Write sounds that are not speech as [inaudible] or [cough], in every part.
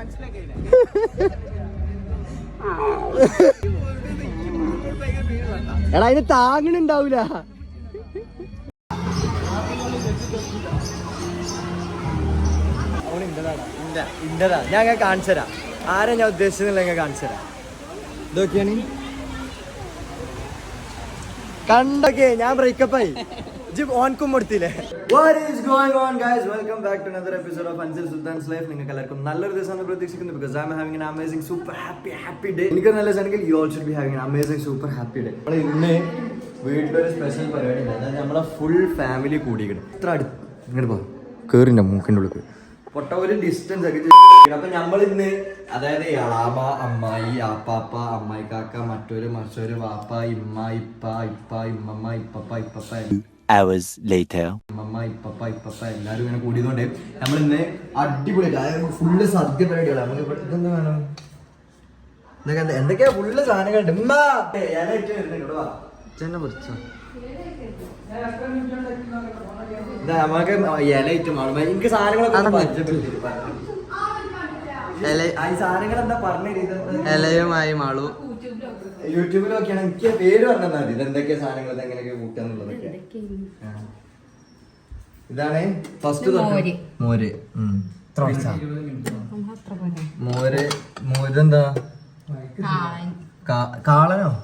[laughs] എടാ അതിന് താങ്ങണുണ്ടാവൂല. ഇന്റതാ ഞാൻ അങ്ങനെ കാണിച്ചു തരാം. ആരാ ഞാൻ ഉദ്ദേശിച്ചതില്ല ഞാൻ കാണിച്ചു തരാം. ഇതൊക്കെയാണ്. കണ്ടൊക്കെ ഞാൻ ബ്രേക്കപ്പ് ഓൻക്കും കൊടുത്തില്ലേ What is going on guys? Welcome back to another episode of Ansil Sultan's Life. നിങ്ങൾക്ക് എല്ലാവർക്കും നല്ലൊരു ദിവസം പ്രതീക്ഷിക്കുന്നു I'm having an amazing super happy happy day എനിക്ക് നല്ല ദിവസമാണെങ്കിൽ you all should be having an amazing super happy day. നമ്മൾ ഇന്ന് വീട്ടിലൊരു സ്പെഷ്യൽ പരിപാടി ഉണ്ട് അതായത് നമ്മളെ ഫുൾ ഫാമിലി കൂടിയിരിക്കണം ഇത്ര അടുത്ത് ഇങ്ങോട്ട് പോ കേറിന്റെ മൂക്കിന്റെ ഉള്ളിൽ പൊട്ട ഒരു ഡിസ്റ്റൻസ് ഒക്കെ. അപ്പൊ നമ്മൾ ഇന്ന് അതായത് അളാമ അമ്മായി ആപ്പാപ്പ അമ്മായി കാക്ക മറ്റൊരു മറ്റൊരു വാപ്പ ഇമ്മ ഇപ്പ ഇപ്പ ഇമ്മമ്മ ഇപ്പപ്പ ഇപ്പപ്പ hours later. ഇമ്മമ്മ ഇപ്പപ്പ ഇപ്പപ്പ എല്ലാരും ഇങ്ങനെ കൂടിയതുകൊണ്ട് നമ്മൾ ഇന്ന് അടിപൊളിയായിട്ട് അതായത് ഫുള്ള് സദ്യ പരിപാടികളാണ് നമുക്ക് ഇവിടെ ഇതെന്താ വേണം? ഇതൊക്കെ എന്താ എന്തൊക്കെയാ ഫുള്ള് സാധനങ്ങളുണ്ട് ഉമ്മ! ഇലയിട്ട് വരുന്നുണ്ട് ഇവിടെ വാ. ഇജ്ജെന്നെ പറിച്ചോ. ഇതാ നമുക്ക് ഇലയിട്ട് മാറും എനിക്ക് സാധനങ്ങളൊക്കെ ഒന്ന് പരിചയപ്പെടുത്തി ഇല- ആ, ഈ സാധനങ്ങൾ എന്താ പറഞ്ഞു ഇലയുമായി മാളു യൂട്യൂബിൽ നോക്കിയാണ് എനിക്ക് പേര് പറഞ്ഞാൽ മതി. ഇതെന്തൊക്കെയാ സാധനങ്ങൾ ഇതെങ്ങനെയൊക്കെ കൂട്ടാന്നുള്ളതൊക്കെ ആ. ഇതാണ് ഫസ്റ്റ് മോര്. മോര്. മോര് മോരെന്താ? കാ- കാളനോ?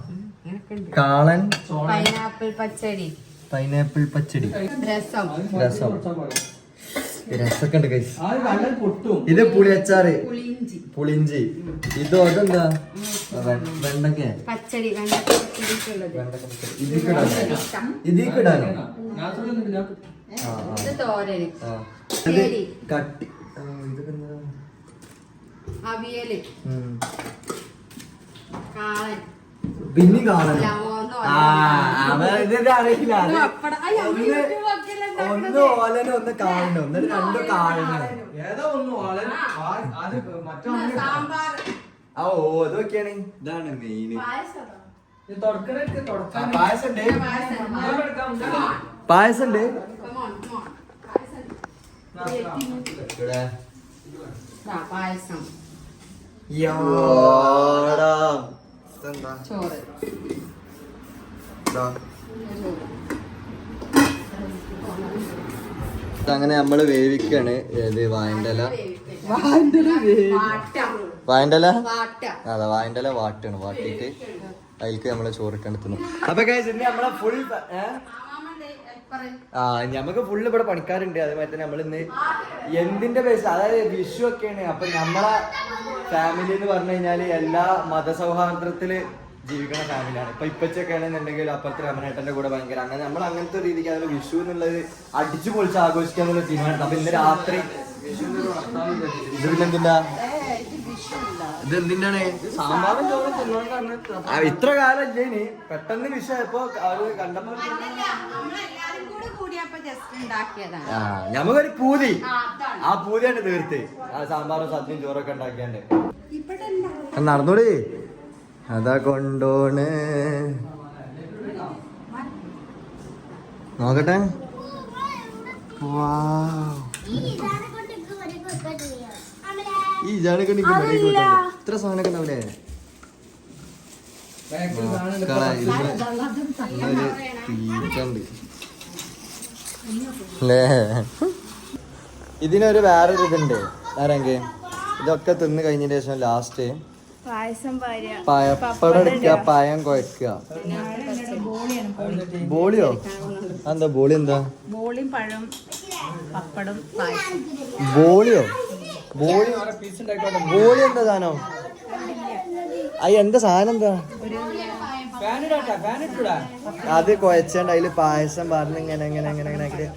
കാളൻ. പൈനാപ്പിൾ പച്ചടി. പൈനാപ്പിൾ പച്ചടി. രസം. രസം. രസമൊക്കെ ഉണ്ട് guys. ഇത് പുളിയച്ചാറ്. പുളിഞ്ചി ഇത് അതെന്താ വെണ്ടക്ക. ഇതിക്ക് ഇടാനോ കട്ടി പിന്നെ കാണണം ഇതൊക്കെ അറിയില്ല. ഒന്ന് അവർ ഒന്ന് യൂട്യൂബ് നോക്കിയല്ലേ ഉണ്ടാക്കുന്നത്. ഒന്ന് ഓലനും ഒന്ന് എന്നിട്ട് രണ്ടും സാമ്പാർ. ആ ഓ ഇതൊക്കെയാണ് ഇതാണ് മെയിൻ പായസം പായസം ഉണ്ട്. പായസം? ചോറ്. അങ്ങനെ നമ്മൾ വേവിക്കാണ്. ഏത് വായണ്ടല വായണ്ടല വാട്ട. അതെ വായണ്ടല വാട്ടാണ്. വാട്ടിട്ട് അതിലേക്ക് നമ്മളെ ചോറിട്ടാണ് തിന്നു. അപ്പൊ നമ്മളെ ഫുൾ. ആ നമുക്ക് ഫുള്ള് ഇവിടെ പണിക്കാരുണ്ട്. അതേമാതിരി തന്നെ നമ്മളിന്ന് എന്തിന്റെ ബേസ് അതായത് വിഷു ഒക്കെയാണ്. അപ്പൊ നമ്മളെ ഫാമിലി എന്ന് പറഞ്ഞു കഴിഞ്ഞാൽ എല്ലാ മതസൗഹാർദ്ദത്തിൽ ജീവിക്കുന്ന ഫാമിലിയാണ്. ഇപ്പൊ ഇപ്പച്ചൊക്കെ ആണെന്നുണ്ടെങ്കിൽ അപ്പുറത്തെ രമനേട്ടന്റെ കൂടെ ഭയങ്കര അങ്ങനെ നമ്മൾ അങ്ങനത്തെ രീതിക്ക് അതിൽ വിഷു എന്നുള്ളത് അടിച്ചു പൊളിച്ച് ആഘോഷിക്കാന്നുള്ള തീരുമാനം അപ്പൊ ഇന്ന് രാത്രി ഇത് പിന്നെ എന്തിനാ? ഇത് എന്തിനാണ്? സാമ്പാറും ചോറും തിന്നോണ്ടാണ് ആ, ഇത്ര കാലം ഇല്ലേ ഇനി. പെട്ടെന്ന് വിഷയപ്പോ അവർ കണ്ടപ്പോ നമുക്കൊരു പൂതി. ആ, അതാണ്. ആ പൂതിയാണ് തീർത്ത്. ആ സാമ്പാറും സദ്യയും ചോറൊക്കെ ഉണ്ടാക്കിയാണ്ട്. നടന്നോടി. അതാ കൊണ്ടോണ്. നോക്കട്ടെ. ഈ ഇത്ര സാധനമൊക്കെ ഉണ്ടാവില്ലേ അല്ലേ? ഇതിനൊരു വേറൊരു ഇതുണ്ട് ആരെങ്കിൽ ഇതൊക്കെ തിന്ന് കഴിഞ്ഞതിന് ശേഷം ലാസ്റ്റ് പായസം പാര്യ. പായം കുഴക്കുക. ബോളിയോ? എന്താ ബോളി എന്താ ബോളിയും പഴം പപ്പടം പായസം. ബോളിയോ? ബോളി ബോളി എന്താ സാധനം? അയ്യ എന്താ സാധനം എന്താ? അത് കുഴച്ചാണ്ട് അതിൽ പായസം പറഞ്ഞ് ഇങ്ങനെ ഇങ്ങനെ ഇങ്ങനെ ഇങ്ങനെ ആക്കിയിട്ട്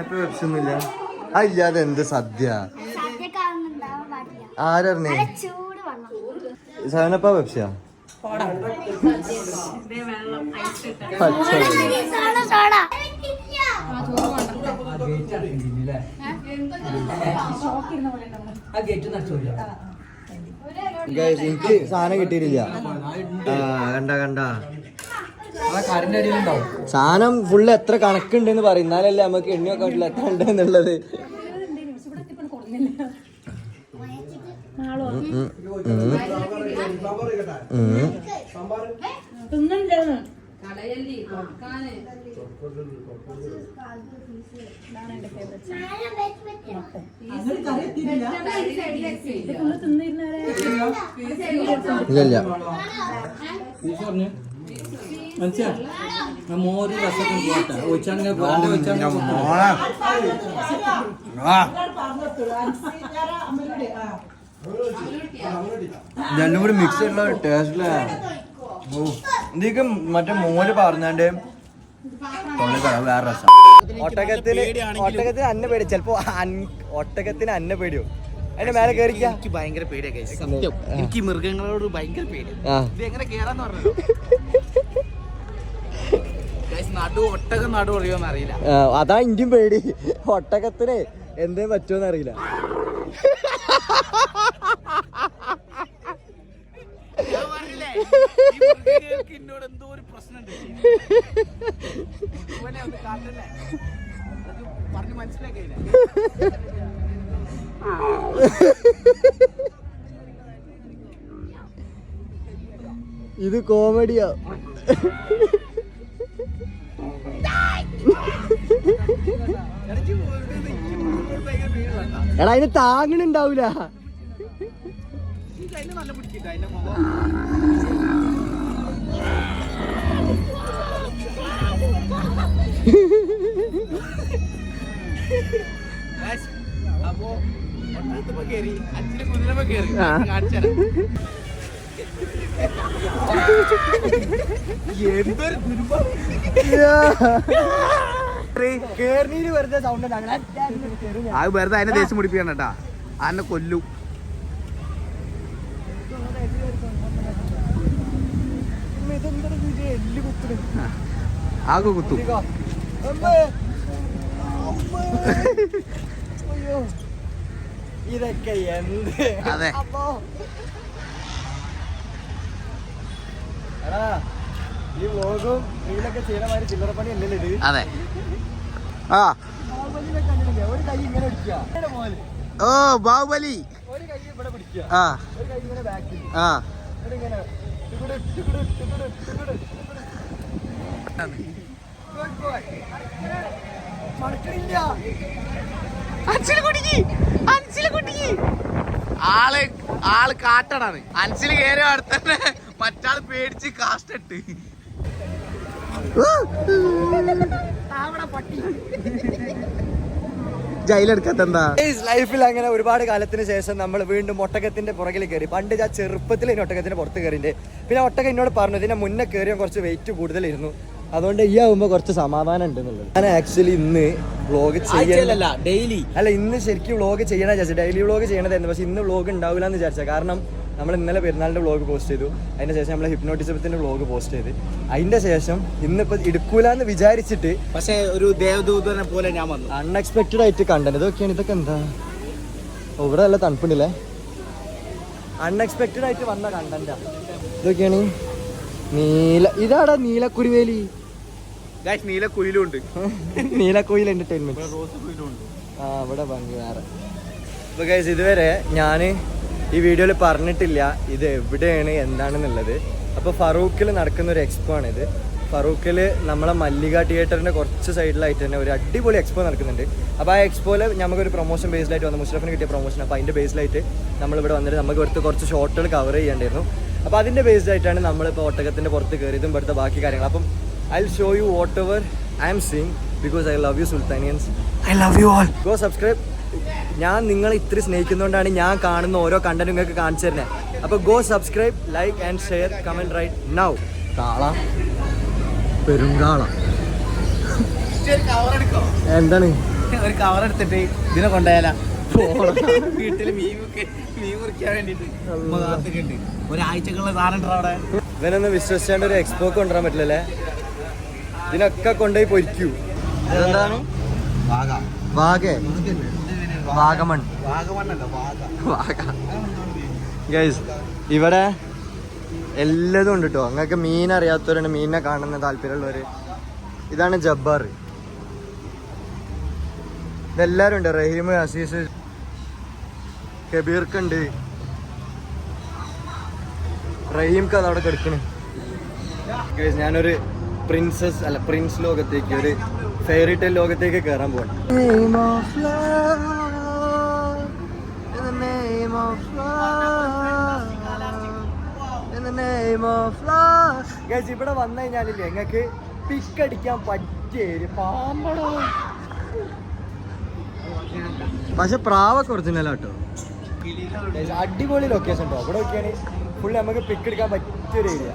ഇപ്പൊ വെപ്സൊന്നുമില്ല ആ ഇല്ലാതെ എന്ത് സദ്യ? ആരറിഞ്ഞേ? ചൂട് പെപ്സിയാ? എനിക്ക് സാധനം കിട്ടിയിട്ടില്ല. കണ്ട കണ്ട. സാധനം ഫുള്ള് എത്ര കണക്കുണ്ടെന്ന് പറയും. എന്നാലല്ലേ നമുക്ക് എണ്ണി വെക്കാൻ പറ്റില്ല എത്ര ഉണ്ട് ഇല്ല മനസ്സിലാ മോര് രസത്തിന് പോട്ടെ ഒഴിച്ചാണെങ്കിൽ ബ്രാൻഡ് ഒഴിച്ചാണെങ്കിൽ രണ്ടും കൂടി മിക്സ് ആയിട്ടുള്ള ഓ ഇതിക്ക് മറ്റേ മോര് പറഞ്ഞാണ്ട് വേറെ രസം. ഒട്ടകത്തിന് ഒട്ടകത്തിന് അന്ന പേടി ചെലപ്പോ ഒട്ടകത്തിന് അന്ന പേടിയോ? അതിന്റെ മേലെ കയറിക്ക എനിക്ക് ഭയങ്കര പേടിയാ. സത്യം. എനിക്ക് മൃഗങ്ങളോട് ഭയങ്കര പേടി ഇത് എങ്ങനെ കേറാന്ന് പറഞ്ഞു നടു ഒട്ടകം നടു അറിയോന്ന് അറിയില്ല. അതാ ഇന്ത്യൻ പേടി. ഒട്ടകത്തിന് എന്തേ പറ്റുമെന്ന് അറിയില്ല. എന്നോട് എന്തോ ഒരു പ്രശ്നമുണ്ട്. പറഞ്ഞ് മനസ്സിലാക്കിയില്ല? ഇത് കോമഡിയാ. എടാ അതിന് താങ്ങണുണ്ടാവൂല. അപ്പോ ഒട്ടകത്തുമ്മ കേറി അച്ഛന് കുതിരമ്മ കേറി ആ. കാണിച്ചുതരാം എന്തൊരു സൗണ്ട് അത് വെറുതെ അതിനെ ദേശം പിടിപ്പിക്കണം കേട്ടാ. അതിനെ കൊല്ലും. ആകെ കുത്തും. ഇതൊക്കെ എന്ത്? അതെ. എടാ. അതെ. ആ. ഓ ബാഹുബലി. ഒരു കൈ ഇവിടെ പിടിക്കുക. ആ. ഒരു കൈ ഇങ്ങനെ ബാക്കിൽ. ആ. എന്നിട്ട് ഇങ്ങനെ. ടുകുടു, ടുകുടു, ടുകുടു, ടുകുടു, ടുകുടു. Good boy. മടക്കണില്ല. ലൈഫിൽ അങ്ങനെ ഒരുപാട് കാലത്തിന് ശേഷം നമ്മൾ വീണ്ടും ഒട്ടകത്തിന്റെ പുറകിൽ കയറി പണ്ട് ഞാൻ ചെറുപ്പത്തിൽ ഇനി ഒട്ടകത്തിന്റെ പുറത്ത് കയറിന്റെ പിന്നെ ഒട്ടകം എന്നോട് പറഞ്ഞു ഇതിന്റെ മുന്നേ കയറിയാൽ കുറച്ച് വെയിറ്റ് കൂടുതലായിരുന്നു അതുകൊണ്ട് ഈ ആവുമ്പോ കുറച്ച് സമാധാനം ഉണ്ട് എന്നുള്ളത് ഞാൻ ആക്ച്വലി ഇന്ന് വ്ലോഗ് ചെയ്യാൻ ഡെയിലി അല്ല ഇന്ന് ശരിക്കും വ്ലോഗ് ചെയ്യണ ചേച്ചി ഡെയിലി വ്ലോഗ് ചെയ്യണതായിരുന്നു. പക്ഷെ ഇന്ന് വ്ലോഗ് ഉണ്ടാവില്ല എന്ന് വിചാരിച്ച കാരണം നമ്മൾ ഇന്നലെ പെരുന്നാളിന്റെ വ്ളോഗ് പോസ്റ്റ് ചെയ്തു. അതിന്റെ ശേഷം നമ്മൾ ഹിപ്നോട്ടിസത്തിന്റെ വ്ളോഗ് പോസ്റ്റ് ചെയ്ത്. അതിന്റെ ശേഷം ഇന്നിപ്പോൾ എടുക്കൂല എന്ന് വിചാരിച്ചിട്ട് പക്ഷേ ഒരു ദേവദൂതനെ പോലെ ഞാൻ വന്നു. അൺഎക്സ്പെക്റ്റഡ് ആയിട്ട് കണ്ടത് ഇതൊക്കെയാണ്. ഇതൊക്കെ എന്താ? ഇവിടെ നല്ല തണുപ്പുണ്ടല്ലേ? അൺഎക്സ്പെക്റ്റഡ് ആയിട്ട് വന്ന കണ്ടന്റാ. ഇതൊക്കെയാണ് നീല ഇതാടാ നീലക്കുരുവേലി. നീലക്കുയിലുണ്ട്. [laughs] നീല കുയിലുണ്ട് നീലക്കുയിൽ എന്റർടൈൻമെന്റ് ആ ഇവിടെ ഭംഗി വേറെ. ഇപ്പൊ ഇതുവരെ ഞാൻ ഈ വീഡിയോയിൽ പറഞ്ഞിട്ടില്ല ഇത് എവിടെയാണ് എന്താണെന്നുള്ളത്. അപ്പോൾ ഫറൂഖിൽ നടക്കുന്ന ഒരു എക്സ്പോ ആണിത്. ഫറൂഖിൽ നമ്മളെ മല്ലിക തിയേറ്ററിന്റെ കുറച്ച് സൈഡിലായിട്ട് തന്നെ ഒരു അടിപൊളി എക്സ്പോ നടക്കുന്നുണ്ട്. അപ്പോൾ ആ എക്സ്പോയിൽ നമുക്കൊരു പ്രൊമോഷൻ ബേസിലായിട്ട് വന്ന. മുഷറഫിന് കിട്ടിയ പ്രൊമോഷൻ അപ്പോൾ അതിന്റെ ബേസിലായിട്ട് നമ്മളിവിടെ വന്നിട്ട് നമുക്ക് ഇവിടുത്തെ കുറച്ച് ഷോട്ടുകൾ കവർ ചെയ്യേണ്ടിയിരുന്നു. അപ്പോൾ അതിന്റെ ബേസ്ഡ് ആയിട്ടാണ് നമ്മളിപ്പോൾ ഒട്ടകത്തിന്റെ പുറത്ത് കയറിയതും ഇവിടുത്തെ ബാക്കി കാര്യങ്ങൾ. അപ്പം I show you whatever I'm seeing because I love you Sultanians I love you all go subscribe ഞാൻ നിങ്ങളെ ഇത്ര സ്നേഹിക്കുന്നതുകൊണ്ടാണ് ഞാൻ കാണുന്ന ഓരോ കണ്ടന്റും നിങ്ങൾക്ക് കാണിച്ചു തരുന്നത് അപ്പോൾ go subscribe like and share comment right now കാള പെരുങ്കാള. ഒരു കവർ എടുക്കോ? എന്താണ്? ഒരു കവർ എടുത്തിട്ട് ഇതിനെ കൊണ്ടുപോയാല. വീട്ടിൽ മീൻ മീൻ മുറിക്കാൻ വേണ്ടിട്ട് ഒരാഴ്ചക്കുള്ള സാധനം ഉണ്ടോ അവിടെ? ഇവനൊന്ന് വിശ്വസിച്ചാണ്ട് ഒരു എക്സ്പോ കൊണ്ടുവരാൻ പറ്റില്ലല്ലേ? ഇതിനൊക്കെ കൊണ്ടുപോയി പൊരിക്കൂ. ഇതെന്താണ് വാഗ വാഗേ. വാഗമൺ. വാഗമണ്ണല്ല വാഗ. വാഗ. ഗൈസ് ഇവിടെ എല്ലതും ഉണ്ട് കേട്ടോ നിങ്ങൾക്ക് മീൻ അറിയാത്തവരുണ്ട് മീനിനെ കാണുന്ന താല്പര്യമുള്ളവർ ഇതാണ് ജബ്ബാർ. ഇതെല്ലാരും ഉണ്ട്. റഹീം അസീസ് കബീർക്കുണ്ട് റഹീംക്ക് അതവിടെ അവിടെ കിടക്കണ് ഞാനൊരു പ്രിൻസസ് അല്ല പ്രിൻസ് ലോകത്തേക്ക് ഒരു ഫെയറി ടെൽ ലോകത്തേക്ക് കയറാൻ പോകണം ഇവിടെ വന്നു കഴിഞ്ഞാലില്ലേ ഞങ്ങക്ക് പിക്ക് അടിക്കാൻ പറ്റിയ പാമ്പടോ. പക്ഷെ പ്രാവൊക്കെ ഒറിജിനൽ കേട്ടോ അടിപൊളി ലൊക്കേഷൻ ഉണ്ടോ അവിടെ നോക്കിയാണ് ഫുള്ള് നമുക്ക് പിക്ക് എടുക്കാൻ പറ്റിയൊരു ഏരിയ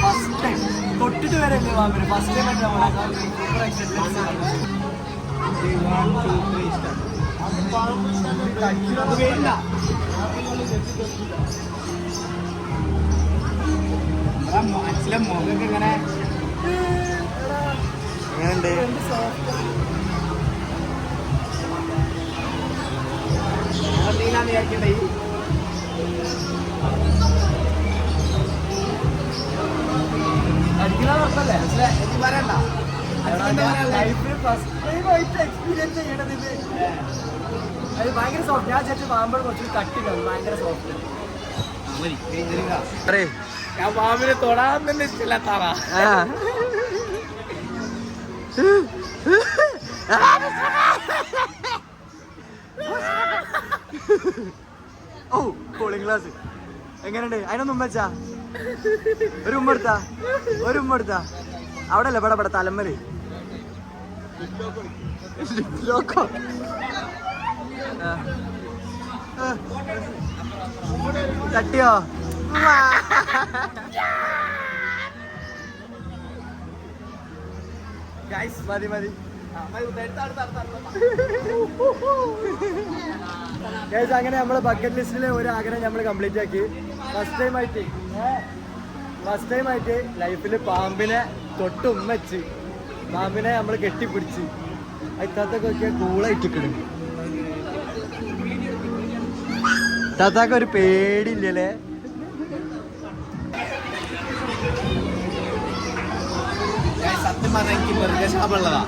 ഫസ്റ്റ് ടൈം തൊട്ടിട്ട് വരെ ഫസ്റ്റ് ടൈം മനസ്സിലെ മുഖമൊക്കെ ഇങ്ങനെ എങ്ങനെയുണ്ട് എന്തെങ്കിലും വിചാരിക്കണ്ടേ അടിക്കുന്ന കുഴപ്പമില്ലേ മനസ്സിലെ എനിക്ക് പറയണ്ട ലൈഫിൽ ഫസ്റ്റ് ടൈം ആയിട്ട് എക്സ്പീരിയൻസ് ചെയ്യണത് ഇത് അത് ഭയങ്കര സോഫ്റ്റ് ഞാൻ ചേച്ചി പാമ്പ് കുറച്ച് ഭയങ്കര സോഫ്റ്റ് ഞാൻ പാമ്പിനെ തൊടാൻ തന്നെ ഇഷ്ടമില്ലാത്ത ആളാ ഓ കൂളിംഗ് ഗ്ലാസ് എങ്ങനെയുണ്ട്? അതിനൊന്നും ഉമ്മച്ചാ ഒരു ഉമ്മ എടുത്താ. ഒരു ഉമ്മ എടുത്താ. അവിടെ അല്ലേ ഇവിടെ ഇവിടെ തലമ്മൽ. ലോക്കോ. തട്ടിയോ? ഗൈസ് മതി മതി. ഗൈസ് അങ്ങനെ നമ്മളെ ബക്കറ്റ് ലിസ്റ്റിലെ ഒരു ആഗ്രഹം നമ്മൾ കംപ്ലീറ്റ് ആക്കി. ഫസ്റ്റ് ടൈം ആയിട്ട്. ഫസ്റ്റ് ടൈം ആയിട്ട് ലൈഫിൽ പാമ്പിനെ തൊട്ട് ഉമ്മച്ച് പാമ്പിനെ നമ്മൾ കെട്ടിപ്പിടിച്ച്. അതിനകത്തൊക്കെ കൂളായിട്ട് കിടും താത്താക്ക് ഒരു പേടിയില്ലല്ലേ? സത്യം പറഞ്ഞാൽ എനിക്ക് മൃഗശാപുള്ളതാ.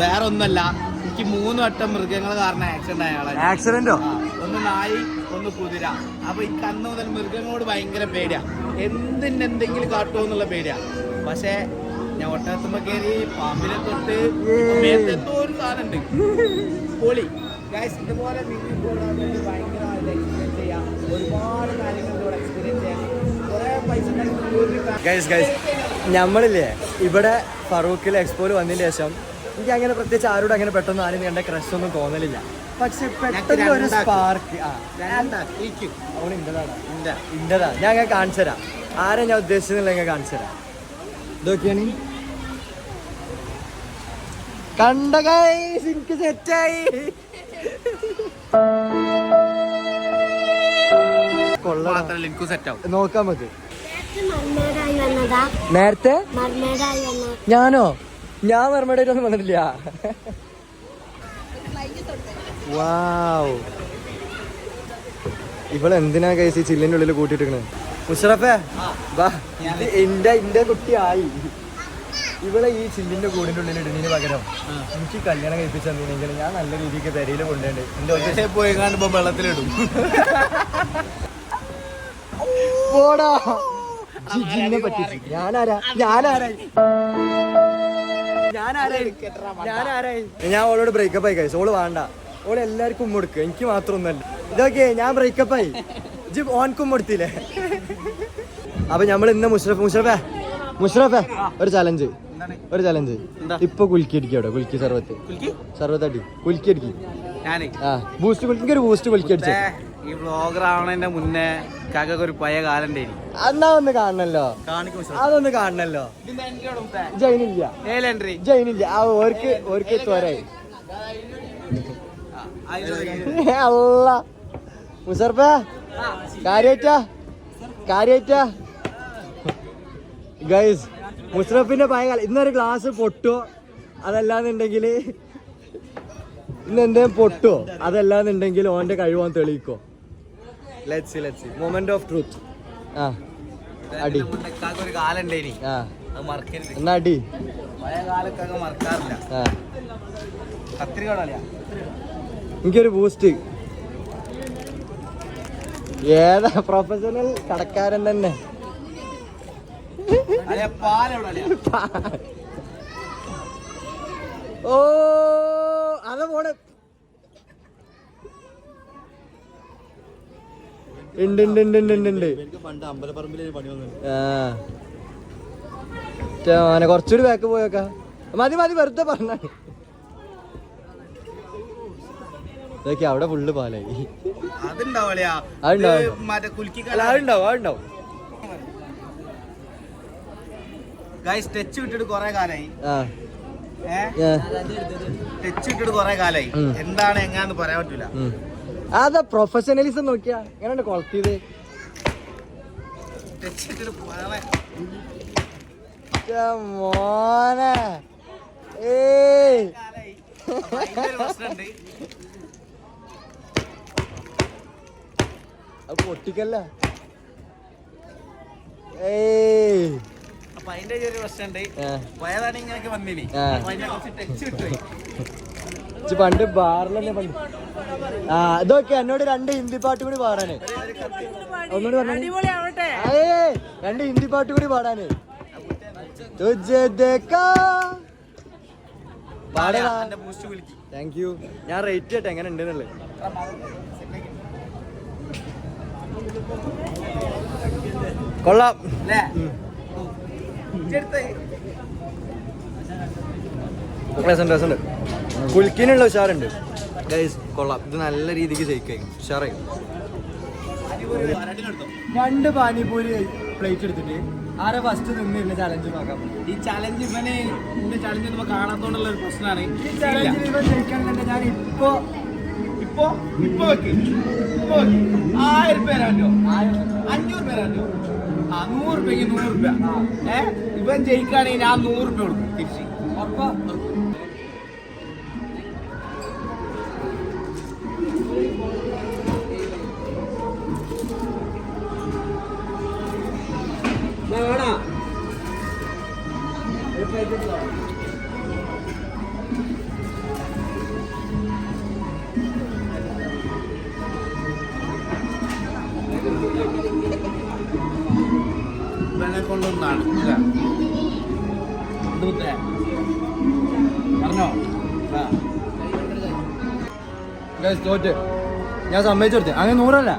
വേറെ ഒന്നല്ല എനിക്ക് മൂന്ന് വട്ടം മൃഗങ്ങൾ കാരണം ആക്സിഡന്റ് ആയാളെ ആക്സിഡന്റോ ഒന്ന് നായി ഒന്ന് കുതിര. അപ്പൊ ഈ കന്ന് മുതൽ മൃഗങ്ങളോട് ഭയങ്കര പേടിയാ. എന്തിന് എന്തെങ്കിലും കാട്ടുമോ എന്നുള്ള പേടിയാ. പക്ഷേ ഞാൻ ഒട്ടകത്തുമ്പോ കയറി പാമ്പിനെ തൊട്ട് എന്തോ ഒരു സാധനം ഉണ്ട് പൊളി ഇതുപോലെ എക്സ്പീരിയൻസ് ചെയ്യാം ഒരുപാട് കാര്യങ്ങൾ ഇവിടെ എക്സ്പീരിയൻസ് ചെയ്യാം ഗൈസ് ഗൈസ് നമ്മളില്ലേ ഇവിടെ ഫറൂഖിൽ എക്സ്പോയിൽ വന്നതിന് ശേഷം എനിക്ക് അങ്ങനെ പ്രത്യേകിച്ച് ആരോടും അങ്ങനെ പെട്ടെന്ന് ആരും കണ്ട ക്രഷ് ഒന്നും തോന്നലില്ല. പക്ഷെ പെട്ടെന്ന് ഒരു സ്പാർക്ക്. അവൾ ഇന്റെതാണ് ഇന്റെ. ഞാൻ അങ്ങനെ കാണിച്ചു തരാം. ആരെ ഞാൻ ഉദ്ദേശിച്ചില്ല ഞാൻ കാണിച്ചു തരാം. ഇതൊക്കെയാണ്. കണ്ട ഗൈസ് എനിക്ക് സെറ്റായി നോക്കാൻ വന്നതാ. നേരത്തെ? ഞാനോ? ഞാൻ മെർമേഡായിട്ട് ഒന്നും വന്നിട്ടില്ല. വാവ്. ഇവൾ എന്തിനാ കൈസ് ഈ ചില്ലിന്റെ ഉള്ളിൽ കൂട്ടിട്ടിരിക്കണേ മുഷറഫേ വാ. എന്റെ എന്റെ കുട്ടിയായി. ഇവളെ ഈ ചില്ലിന്റെ കൂടിന്റെ ഉള്ളിൽ ഇടുന്നതിന് പകരം എനിക്ക് കല്യാണം കഴിപ്പിച്ചു തന്നില്ലെങ്കിൽ ഞാൻ നല്ല രീതിക്ക് പെരയിൽ കൊണ്ടുപോയി എന്റെ ഒറ്റ പോയി കാണുമ്പോ വെള്ളത്തിലിടും. [laughs] പോടാ. ജിജിനെ പറ്റിച്ച്. ഞാനാരാ? ഞാനാരായി ഞാനാരായി? ഞാനാരായി? ഞാൻ ഓളോട് ബ്രേക്കപ്പ് ആയി കഴിച്ചു ഓൾ വേണ്ട. ഓൾ എല്ലാവർക്കും ഉമ്മ കൊടുക്കുക എനിക്ക് മാത്രമൊന്നല്ല ഇതൊക്കെ ഞാൻ ബ്രേക്കപ്പ് ആയി. ജി ഓൻക്കും ഉമ്മ കൊടുത്തില്ലേ? അപ്പൊ നമ്മൾ ഇന്ന് മുഷറഫ് മുഷറഫേ മുഷറഫേ ഒരു ചലഞ്ച് ഒരു ചലഞ്ച് ഇപ്പൊ കുൽക്കി അടിക്കോ അവിടെ. കുലുക്കി സർവത്ത്. സർവത്ത് അടി കുൽക്കി അടിക്കും. ബൂസ്റ്റ് കുൽക്കി. ഒരു ബൂസ്റ്റ് കുൽക്കി അടിച്ചേ. ഈ വ്ളോഗർ ആവണതിന്റെ മുന്നേ കാക്കൊക്കെ ഒരു പഴയ കാലം എന്നാ ഒന്ന് കാണണല്ലോ. അതൊന്ന് കാണണല്ലോ. ജൈനില്ല ഏലൻട്രി ജൈനില്ല ആ ഓർക്ക് ഓർക്ക് തോരായി. അല്ല. മുസർപ്പ കാര്യായിട്ടാ? കാര്യായിട്ടാ? ഗൈസ് മുസ്റഫിന്റെ പഴയ കാലം. ഇന്നൊരു ഗ്ലാസ് പൊട്ടോ? അതല്ലാന്നുണ്ടെങ്കിൽ ഇന്ന് എന്തേലും പൊട്ടോ? അതല്ലാന്നുണ്ടെങ്കിൽ ഓന്റെ കഴിവാൻ തെളിയിക്കോ? Let's let's moment of truth ആ. അടി. ഒരു കാലം ഉണ്ടായി ആ മറക്കരുത്. എന്നാ അടി? പഴയ മറക്കാറില്ല. ആ. കളിയാ എനിക്കൊരു ബൂസ്റ്റ് ഏതാ പ്രൊഫഷണൽ കടക്കാരൻ തന്നെ? ഓ അതാ പോണെ ഉണ്ട് ഉണ്ട് ഉണ്ട് ഉണ്ട് ഉണ്ട് ഉണ്ട്. പണ്ട് അമ്പലപ്പറമ്പിലെ പണി വന്നു കുറച്ചുകൂടി ബാക്ക് പോയേക്കാ മതി മതി വെറുതെ ഇതൊക്കെ അവിടെ ഫുള്ള് പാലായി. അതുണ്ടാവും. അതുണ്ടാവും. ടച്ച് വിട്ടിട്ട് കൊറേ കാലായി. ടച്ച് വിട്ടിട്ട് കൊറേ കാലായി. എന്താണ് എങ്ങാന്ന് പറയാൻ പറ്റൂല. അതാ പ്രൊഫഷണലിസം നോക്കിയാ. എങ്ങനെയാണ് കൊളത്തിയത് മോനെ. ഏയ്. അത് പൊട്ടിക്കല്ല. ഏയ്. അപ്പൊ അതിന്റെ ഒരു പ്രശ്നമുണ്ട്. ഇങ്ങനെയൊക്കെ വന്നിനി. ടച്ച് വിട്ടുപോയി ഇജ്ജ് പണ്ട് ബാറിലല്ലേ പണ്ട്. ആ ഇതൊക്കെ എന്നോട് രണ്ട് ഹിന്ദി പാട്ട് കൂടി പാടാന്. ഒന്നുകൂടി പറഞ്ഞു. രണ്ട് ഹിന്ദി പാട്ട് കൂടി പാടാന്. താങ്ക് യു ഞാൻ റേറ്റ് ചെയ്യട്ടെ എങ്ങനെ ഉണ്ടെന്നുള്ളത്. കൊള്ളാം. രസമുണ്ട് രസമുണ്ട് കുൽക്കിനുള്ള ഉഷാറുണ്ട്. ഗൈസ് കൊള്ളാം. ഇത് നല്ല രീതിക്ക് ജയിക്കും ഉഷാറായി. രണ്ട് പാനിപൂരി പ്ലേറ്റ് എടുത്തിട്ട് ആരെ ഫസ്റ്റ് നിന്നിരുന്ന ചലഞ്ച് നോക്കാം. ഈ ചലഞ്ച് ഇവനെ ഇന്റെ ചലഞ്ച് നമ്മൾ കാണാത്തോണ്ടുള്ള ഒരു പ്രശ്നമാണ് ഈ ചലഞ്ച് ഇവൻ ജയിക്കണമെന്നുണ്ടെങ്കിൽ ഞാൻ ഇപ്പോ ഇപ്പോ ഇപ്പൊ വെക്ക്. ഇപ്പൊ വെക്ക്. ആയിരം പേരാണ്ടോ അഞ്ഞൂറ് പേരാണ്ടോ ആ നൂറ് രൂപയ്ക്ക് നൂറ് രൂപ ഏ? ഇവൻ ജയിക്കുകയാണെങ്കിൽ ഞാൻ നൂറ് രൂപ കൊടുക്കും. തിരിച്ച്. ഉറപ്പാ ഇവനെ കൊണ്ടൊന്നാണ് ഇല്ല. എന്ത് പറഞ്ഞോ? തോറ്റ്. ഞാൻ സമ്മതിച്ചു കൊടുത്തേ. അങ്ങനെ നൂറല്ല.